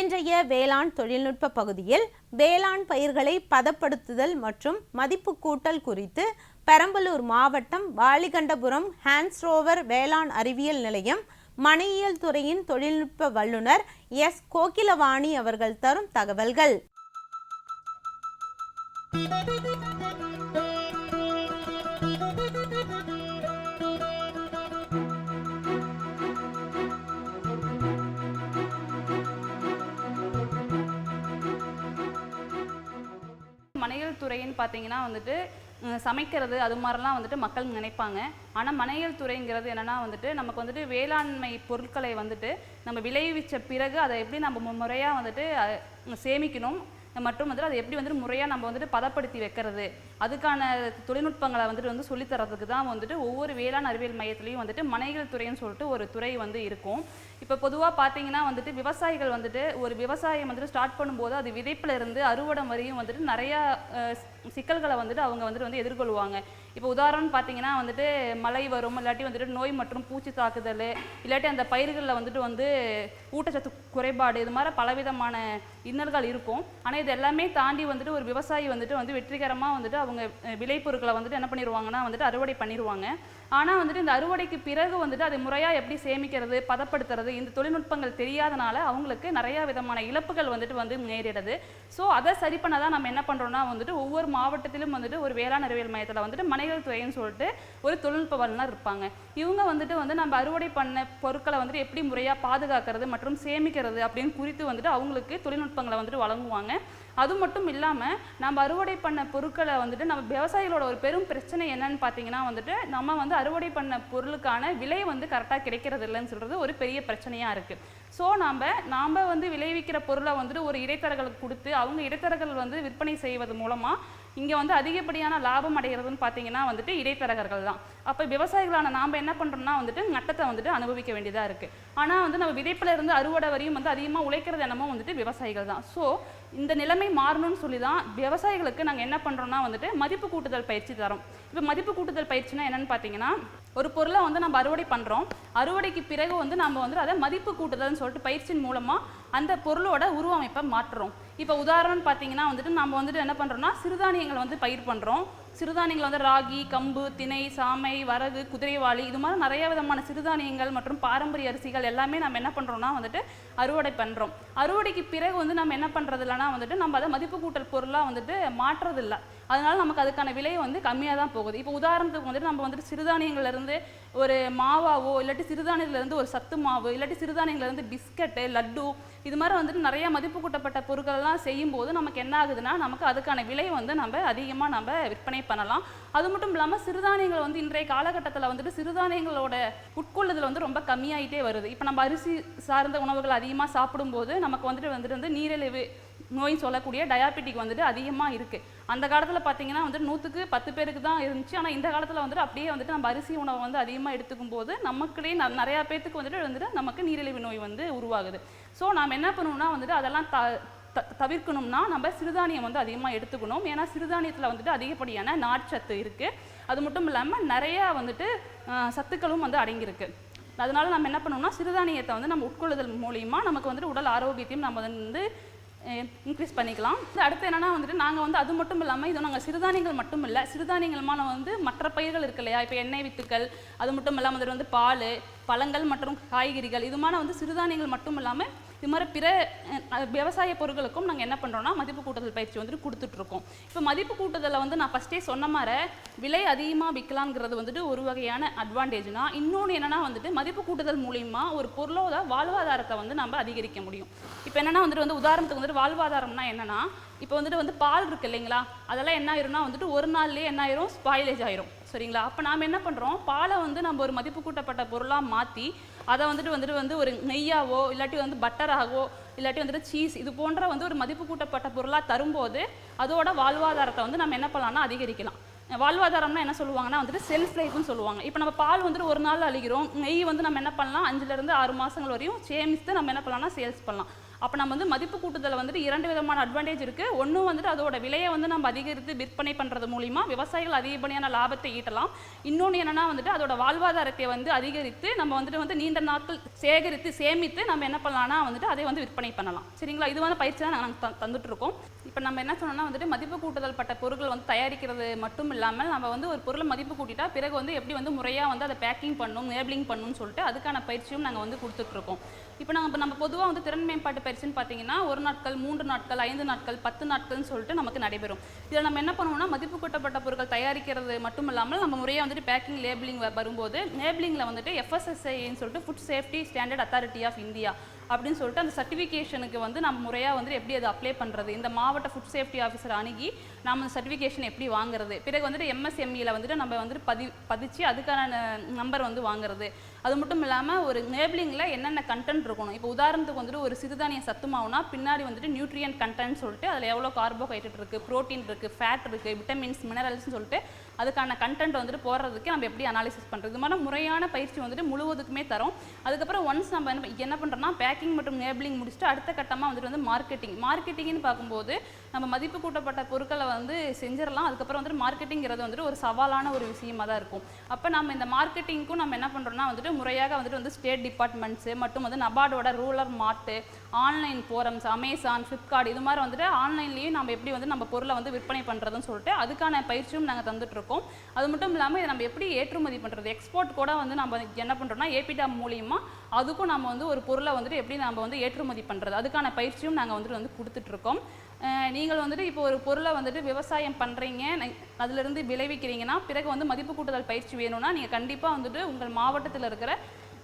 இன்றைய வேளாண் தொழில்நுட்ப பகுதியில் வேளாண் பயிர்களை பதப்படுத்துதல் மற்றும் மதிப்பு கூட்டல் குறித்து பெரம்பலூர் மாவட்டம் வாலிகண்டபுரம் ஹான்ஸ்ரோவர் வேளாண் அறிவியல் நிலையம் மனையியல் துறையின் தொழில்நுட்ப வல்லுநர் எஸ். கோகிலவாணி அவர்கள் தரும் தகவல்கள். துறைன்னு பார்த்தீங்கன்னா வந்துட்டு சமைக்கிறது அது மாதிரிலாம் வந்துட்டு மக்கள் நினைப்பாங்க. ஆனால் மனையல் துறைங்கிறது என்னென்னா வந்துட்டு நமக்கு வந்துட்டு வேளாண்மை பொருட்களை வந்துட்டு நம்ம விளைவிச்ச பிறகு அதை எப்படி நம்ம முறையாக வந்துட்டு சேமிக்கணும் மற்றும் வந்துட்டு அதை எப்படி வந்துட்டு முறையாக நம்ம வந்துட்டு பதப்படுத்தி வைக்கிறது அதுக்கான தொழில்நுட்பங்களை வந்துட்டு வந்து சொல்லித்தரதுக்கு தான் வந்துட்டு ஒவ்வொரு வேளாண் அறிவியல் மையத்துலேயும் வந்துட்டு மனைகள் துறைன்னு சொல்லிட்டு ஒரு துறை வந்து இருக்கும். இப்போ பொதுவாக பார்த்தீங்கன்னா வந்துட்டு விவசாயிகள் வந்துட்டு ஒரு விவசாயம் வந்துட்டு ஸ்டார்ட் பண்ணும்போது அது விதைப்பிலிருந்து அறுவடை வரையும் வந்துட்டு நிறையா சிக்கல்களை வந்துட்டு அவங்க வந்துட்டு வந்து எதிர்கொள்வாங்க. இப்போ உதாரணம் பார்த்தீங்கன்னா வந்துட்டு மழை வரும் இல்லாட்டி வந்துட்டு நோய் மற்றும் பூச்சி தாக்குதல் இல்லாட்டி அந்த பயிர்களில் வந்துட்டு வந்து ஊட்டச்சத்து குறைபாடு இது மாதிரி பலவிதமான இன்னல்கள் இருக்கும். ஆனால் இது எல்லாமே தாண்டி வந்துட்டு ஒரு விவசாயி வந்துட்டு வந்து வெற்றிகரமாக வந்துட்டு அவங்க விளைபொருட்களை வந்துட்டு என்ன பண்ணிடுவாங்கன்னா வந்துட்டு அறுவடை பண்ணிடுவாங்க ஆனால் வந்துட்டு இந்த அறுவடைக்கு பிறகு வந்துட்டு அதை முறையாக எப்படி சேமிக்கிறது பதப்படுத்துறது இந்த தொழில்நுட்பங்கள் தெரியாதனால அவங்களுக்கு நிறைய விதமான இழப்புகள் வந்துட்டு வந்து நேரிடுது. ஸோ அதை சரி பண்ண தான் நம்ம என்ன பண்ணுறோம்னா வந்துட்டு ஒவ்வொரு மாவட்டத்திலும் வந்துட்டு ஒரு வேளாண் அறிவியல் மையத்தில் வந்துட்டு மனைகள் துறைன்னு சொல்லிட்டு ஒரு தொழில்நுட்ப வல்லுநர் இருப்பாங்க. இவங்க வந்துட்டு வந்து நம்ம அறுவடை பண்ண பொருட்களை வந்துட்டு எப்படி முறையாக பாதுகாக்கிறது மற்றும் சேமிக்கிறது அப்படின்னு குறித்து வந்துட்டு அவங்களுக்கு தொழில்நுட்பங்களை வந்துட்டு வழங்குவாங்க. அது மட்டும் இல்லாமல் நம்ம அறுவடை பண்ண பொருட்களை வந்துட்டு நம்ம விவசாயிகளோட ஒரு பெரும் பிரச்சனை என்னன்னு பார்த்தீங்கன்னா வந்துட்டு நம்ம வந்து அறுவடை பண்ண பொருளுக்கான விலை வந்து கரெக்டாக கிடைக்கிறது இல்லைன்னு சொல்கிறது ஒரு பெரிய பிரச்சனையாக இருக்குது ஸோ நாம் நாம் வந்து விளைவிக்கிற பொருளை வந்துட்டு ஒரு இடைத்தரகர்களுக்கு கொடுத்து அவங்க இடைத்தரகர்கள் வந்து விற்பனை செய்வது மூலமாக இங்கே வந்து அதிகப்படியான லாபம் அடைகிறதுன்னு பார்த்தீங்கன்னா வந்துட்டு இடைத்தரகர்கள் தான். அப்போ விவசாயிகளான நாம் என்ன பண்ணுறோம்னா வந்துட்டு நட்டத்தை வந்துட்டு அனுபவிக்க வேண்டியதாக இருக்குது ஆனால் வந்து நம்ம விதைப்பிலிருந்து அறுவடை வரையும் வந்து அதிகமாக உழைக்கிறது என்னமோ வந்துட்டு விவசாயிகள் தான். ஸோ இந்த நிலைமை மாறணும்னு சொல்லி தான் விவசாயிகளுக்கு நாங்கள் என்ன பண்ணுறோம்னா வந்துட்டு மதிப்பு கூட்டுதல் பயிற்சி தரோம். இப்போ மதிப்பு கூட்டுதல் பயிற்சினா என்னென்னு பார்த்தீங்கன்னா ஒரு பொருளை வந்து நம்ம அறுவடை பண்ணுறோம் அறுவடைக்கு பிறகு வந்து நம்ம வந்து அதை மதிப்பு கூட்டுதல்னு சொல்லிட்டு பயிற்சியின் மூலமாக அந்த பொருளோட உருவமைப்பை மாற்றுறோம். இப்போ உதாரணம்னு பார்த்தீங்கன்னா வந்துட்டு நம்ம வந்துட்டு என்ன பண்ணுறோம்னா சிறுதானியங்கள் வந்து பயிர் பண்ணுறோம் சிறுதானியங்கள் வந்து ராகி கம்பு திணை சாமை வரகு குதிரைவாளி இது மாதிரி நிறைய விதமான சிறுதானியங்கள் மற்றும் பாரம்பரிய அரிசிகள் எல்லாமே நம்ம என்ன பண்ணுறோம்னா வந்துட்டு அறுவடை பண்ணுறோம் அறுவடைக்கு பிறகு வந்து நம்ம என்ன பண்ணுறது இல்லைன்னா வந்துட்டு நம்ம அதை மதிப்பு கூட்டல் பொருளாக வந்துட்டு மாற்றுறது இல்லை அதனால நமக்கு அதுக்கான விலை வந்து கம்மியாக தான் போகுது. இப்போ உதாரணத்துக்கு வந்துட்டு நம்ம வந்துட்டு சிறுதானியங்கள்லேருந்து ஒரு மாவாவோ இல்லாட்டி சிறுதானியத்துலேருந்து ஒரு சத்து மாவு இல்லாட்டி சிறுதானியங்கள்லேருந்து பிஸ்கட்டு லட்டு இது மாதிரி வந்துட்டு நிறைய மதிப்பு கூட்டப்பட்ட பொருட்கள்லாம் செய்யும்போது நமக்கு என்ன ஆகுதுன்னா நமக்கு அதுக்கான விலை வந்து நம்ம அதிகமாக நம்ம விற்பனை பண்ணலாம். அது மட்டும் இல்லாமல் சிறுதானியங்கள் வந்து இன்றைய காலகட்டத்தில் வந்துட்டு சிறுதானியங்களோட உட்கொள்ளுதல் வந்து ரொம்ப கம்மியாயிட்டே வருது. இப்போ நம்ம அரிசி சார்ந்த உணவுகள் அதிகமாக சாப்பிடும்போது நமக்கு வந்துட்டு வந்துட்டு வந்து நீரிழிவு நோய் சொல்லக்கூடிய டயாபெட்டிக் வந்துட்டு அதிகமாக இருக்குது அந்த காலத்தில் பார்த்தீங்கன்னா வந்துட்டு நூற்றுக்கு பத்து பேருக்கு தான் இருந்துச்சு. ஆனால் இந்த காலத்தில் வந்துட்டு அப்படியே வந்துட்டு நம்ம அரிசி உணவை வந்து அதிகமாக எடுத்துக்கும் போது நமக்குள்ளே ந- நிறையா பேர்த்துக்கு வந்துட்டு வந்துட்டு நமக்கு நீரிழிவு நோய் வந்து உருவாகுது. ஸோ நாம் என்ன பண்ணணும்னா வந்துட்டு அதெல்லாம் த த- தவிர்க்கணும்னா நம்ம சிறுதானியம் வந்து அதிகமாக எடுத்துக்கணும். ஏன்னா சிறுதானியத்தில் வந்துட்டு அதிகப்படியான நார்ச்சத்து இருக்குது அது மட்டும் இல்லாமல் நிறையா வந்துட்டு சத்துக்களும் வந்து அடங்கியிருக்கு. அதனால நம்ம என்ன பண்ணணும்னா சிறுதானியத்தை வந்து நம்ம உட்கொள்ளுதல் மூலியமாக நமக்கு வந்துட்டு உடல் ஆரோக்கியத்தையும் நம்ம வந்து இன்க்ரீஸ் பண்ணிக்கலாம். அடுத்து என்னென்னா வந்துட்டு நாங்கள் வந்து அது மட்டும் இல்லாமல் இது நாங்கள் சிறுதானியங்கள் மட்டும் இல்லை சிறுதானியங்கள் வந்து மற்ற பயிர்கள் இருக்கு இல்லையா? இப்போ எண்ணெய் வித்துக்கள் அது மட்டும் இல்லாமல் வந்துட்டு வந்து பால் பழங்கள் மற்றும் காய்கறிகள் இதுமான வந்து சிறுதானியங்கள் மட்டும் இல்லாமல் இது மாதிரி பிற விவசாய பொருட்களுக்கும் நாங்கள் என்ன பண்ணுறோம்னா மதிப்பு கூட்டுதல் பயிற்சி வந்துட்டு கொடுத்துட்ருக்கோம். இப்போ மதிப்பு கூட்டுதலில் வந்து நான் ஃபஸ்ட்டே சொன்ன மாதிரி விலை அதிகமாக விற்கலாங்கிறது வந்துட்டு ஒரு வகையான அட்வான்டேஜ்னா இன்னொன்று என்னன்னா வந்துட்டு மதிப்பு கூட்டுதல் மூலிமா ஒரு பொருளோட வாழ்வாதாரத்தை வந்து நம்ம அதிகரிக்க முடியும். இப்போ என்னென்னா வந்துட்டு வந்து உதாரணத்துக்கு வந்துட்டு வாழ்வாதாரம்னா என்னென்னா இப்போ வந்துட்டு வந்து பால் இருக்கு இல்லைங்களா? அதெல்லாம் என்ன ஆயிரும்னா வந்துட்டு ஒரு நாள்லேயே என்ன ஆயிரும்? ஸ்பாயிலேஜ் ஆயிரும். சரிங்களா? அப்போ நாம் என்ன பண்ணுறோம் பாலை வந்து நம்ம ஒரு மதிப்பு கூட்டப்பட்ட பொருளாக மாற்றி அதை வந்துட்டு வந்துட்டு வந்து ஒரு நெய்யாவோ இல்லாட்டி வந்து பட்டராகவோ இல்லாட்டி வந்துட்டு சீஸ் இது போன்ற வந்து ஒரு மதிப்பு கூட்டப்பட்ட பொருளாக தரும்போது அதோட வாழ்வாதாரத்தை வந்து நம்ம என்ன பண்ணலாம்னா அதிகரிக்கலாம். வாழ்வாதாரம்னா என்ன சொல்லுவாங்கன்னா வந்துட்டு செல்ஃப் லைஃப்னு சொல்லுவாங்க. இப்போ நம்ம பால் வந்துட்டு ஒரு நாள் அழிகிறோம். நெய் வந்து நம்ம என்ன பண்ணலாம்? அஞ்சுலேருந்து ஆறு மாதங்கள் வரையும் சேமித்து நம்ம என்ன பண்ணலாம்னா சேல்ஸ் பண்ணலாம். அப்போ நம்ம வந்து மதிப்பு கூட்டுதல் வந்துட்டு இரண்டு விதமான அட்வான்டேஜ் இருக்குது ஒன்று வந்துட்டு அதோட விலையை வந்து நம்ம அதிகரித்து விற்பனை பண்ணுறது மூலிமா விவசாயிகள் அதிகப்படியான லாபத்தை ஈட்டலாம். இன்னொன்று என்னென்னா வந்துட்டு அதோட வாழ்வாதாரத்தை வந்து அதிகரித்து நம்ம வந்துட்டு வந்து நீண்ட நாட்கள் சேகரித்து சேமித்து நம்ம என்ன பண்ணலாம்னா வந்துட்டு அதை வந்து விற்பனை பண்ணலாம். சரிங்களா? இது வந்து பயிற்சி தான் நாங்கள் தந்துட்டுருக்கோம். இப்போ நம்ம என்ன சொன்னோம்னா வந்துட்டு மதிப்பு கூட்டுதல் பட்ட பொருட்கள் வந்து தயாரிக்கிறது மட்டும் இல்லாமல் நம்ம வந்து ஒரு பொருளை மதிப்பு கூட்டிட்டா பிறகு வந்து எப்படி வந்து முறையாக வந்து அதை பேக்கிங் பண்ணணும் நேபிளிங் பண்ணணும்னு சொல்லிட்டு அதுக்கான பயிற்சியும் நாங்கள் வந்து கொடுத்துட்ருக்கோம் இப்போ நாங்கள் நம்ம பொதுவாக வந்து திறன் மேம்பாட்டு பயிற்சின்னு பார்த்தீங்கன்னா ஒரு நாட்கள் மூன்று நாட்கள் ஐந்து நாட்கள் பத்து நாட்கள்னு சொல்லிட்டு நமக்கு நடைபெறும். இதில் நம்ம என்ன பண்ணுவோம்னா மதிப்பு கூட்டப்பட்ட பொருட்கள் தயாரிக்கிறது மட்டும் இல்லாமல் நம்ம முறையாக வந்துட்டு பேக்கிங் லேபிளிங் வரும்போது லேபிளிங்கில் வந்துட்டு எஃப்எஸ்எஸ்ஐன்னு சொல்லிட்டு food safety standard authority of India அப்படின்னு சொல்லிட்டு அந்த சர்டிஃபிகேஷனுக்கு வந்து நம்ம முறையாக வந்து எப்படி அதை அப்ளை பண்ணுறது இந்த மாவட்ட ஃபுட் சேஃப்டி ஆஃபீஸர் அணுகி நம்ம அந்த சர்டிஃபிகேஷன் எப்படி வாங்குறது? பிறகு வந்துட்டு எம்எஸ்எம்இயில் வந்துட்டு நம்ம வந்துட்டு பதி பதிச்சு அதுக்கான நம்பர் வந்து வாங்குறது. அது மட்டும் இல்லாமல் ஒரு நேபிளிங்கில் என்னென்ன கண்டென்ட் இருக்கணும்? இப்போ உதாரணத்துக்கு வந்துட்டு ஒரு சிறுதானிய சத்து மாவுனா பின்னாடி வந்துட்டு நியூட்ரியன் கண்டென்ட் சொல்லிட்டு அதில் எவ்வளோ கார்போஹைட்ரேட் இருக்குது ப்ரோட்டீன் இருக்குது ஃபேட் இருக்குது விட்டமின்ஸ் மினரல்ஸ்னு சொல்லிட்டு அதுக்கான கண்டென்ட் வந்துட்டு போடுறதுக்கு நம்ம எப்படி அனாலிசிஸ் பண்ணுறது இது மாதிரி முறையான பயிற்சி வந்துட்டு முழுவதுக்குமே தரும். அதுக்கப்புறம் ஒன்ஸ் நம்ம என்ன என்ன பண்ணுறோம்னா பேக்கிங் மற்றும் நேபிளிங் முடிச்சுட்டு அடுத்த கட்டமாக வந்துட்டு வந்து மார்க்கெட்டிங் மார்க்கெட்டிங்னு பார்க்கும்போது நம்ம மதிப்பு கூட்டப்பட்ட பொருட்களை வந்து செஞ்சிடலாம். அதுக்கப்புறம் வந்துட்டு மார்க்கெட்டிங்கிறது வந்துட்டு ஒரு சவாலான ஒரு விஷயமா தான் இருக்கும். அப்போ நம்ம இந்த மார்க்கெட்டிங்க்கும் நம்ம என்ன பண்ணுறோம்னா வந்துட்டு முறையாக வந்துட்டு வந்து ஸ்டேட் டிபார்ட்மெண்ட்ஸு மற்றும் வந்து நபார்டோட rural mart online forums Amazon Flipkart இது மாதிரி வந்துட்டு ஆன்லைன்லேயும் நம்ம எப்படி வந்து நம்ம பொருளை வந்து விற்பனை பண்ணுறதுன்னு சொல்லிட்டு அதுக்கான பயிற்சியும் நாங்கள் தந்துட்டுருக்கோம். அது மட்டும் இல்லாமல் இதை நம்ம எப்படி ஏற்றுமதி பண்ணுறது எக்ஸ்போர்ட் கூட வந்து நம்ம என்ன பண்ணுறோம்னா ஏபிடா மூலியமாக அதுக்கும் நம்ம வந்து ஒரு பொருளை வந்துட்டு எப்படி நம்ம வந்து ஏற்றுமதி பண்ணுறது அதுக்கான பயிற்சியும் நாங்கள் வந்துட்டு வந்து கொடுத்துட்ருக்கோம். நீங்கள் வந்துட்டு இப்போ ஒரு பொருளை வந்துட்டு விவசாயம் பண்ணுறீங்க அதிலிருந்து விளைவிக்கிறீங்கன்னா பிறகு வந்து மதிப்பு கூட்டுதல் பயிற்சி வேணும்னா நீங்கள் கண்டிப்பாக வந்துட்டு உங்கள் மாவட்டத்தில் இருக்கிற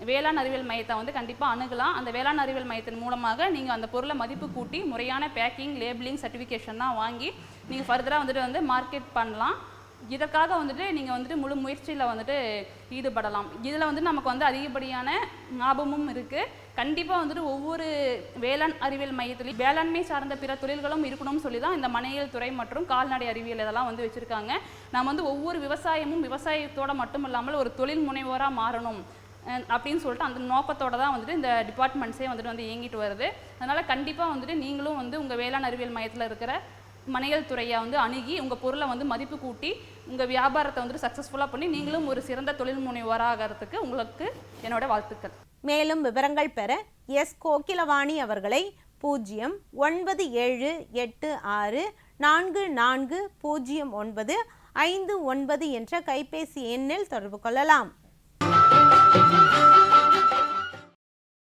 வேளாண் அறிவியல் மையத்தை வந்து கண்டிப்பாக அணுகலாம். அந்த வேளாண் அறிவியல் மையத்தின் மூலமாக நீங்கள் அந்த பொருளை மதிப்பு கூட்டி முறையான பேக்கிங் லேபிளிங் சர்டிஃபிகேஷன்லாம் வாங்கி நீங்கள் ஃபர்தராக வந்துட்டு வந்து மார்க்கெட் பண்ணலாம். இதற்காக வந்துட்டு நீங்கள் வந்துட்டு முழு முயற்சியில் வந்துட்டு ஈடுபடலாம். இதில் வந்து நமக்கு வந்து அதிகப்படியான லாபமும் இருக்குது கண்டிப்பாக வந்துட்டு ஒவ்வொரு வேளாண் அறிவியல் மையத்துலேயும் வேளாண்மை சார்ந்த பிற தொழில்களும் இருக்கணும்னு சொல்லி தான் இந்த மனையியல் துறை மற்றும் கால்நடை அறிவியல் இதெல்லாம் வந்து வச்சுருக்காங்க. நம்ம வந்து ஒவ்வொரு விவசாயமும் விவசாயத்தோட மட்டும் இல்லாமல் ஒரு தொழில் முனைவோராக மாறணும் அப்படின்னு சொல்லிட்டு அந்த நோக்கத்தோட தான் வந்துட்டு இந்த டிபார்ட்மெண்ட்ஸே வந்துட்டு வந்து இயங்கிட்டு வருது. அதனால் கண்டிப்பாக வந்துட்டு நீங்களும் வந்து உங்கள் வேளாண் அறிவியல் மையத்தில் இருக்கிற மனையல் துறையை வந்து அணுகி உங்கள் பொருளை வந்து மதிப்பு கூட்டி உங்கள் வியாபாரத்தை வந்துட்டு சக்ஸஸ்ஃபுல்லாக பண்ணி நீங்களும் ஒரு சிறந்த தொழில் முனைவராகிறதுக்கு உங்களுக்கு என்னோட வாழ்த்துக்கள். மேலும் விவரங்கள் பெற எஸ் கோகிலவாணி அவர்களை பூஜ்ஜியம் ஒன்பது ஏழு எட்டு ஆறு நான்கு நான்கு பூஜ்ஜியம் ஒன்பது ஐந்து ஒன்பது என்ற கைபேசி எண்ணில் தொடர்பு கொள்ளலாம்.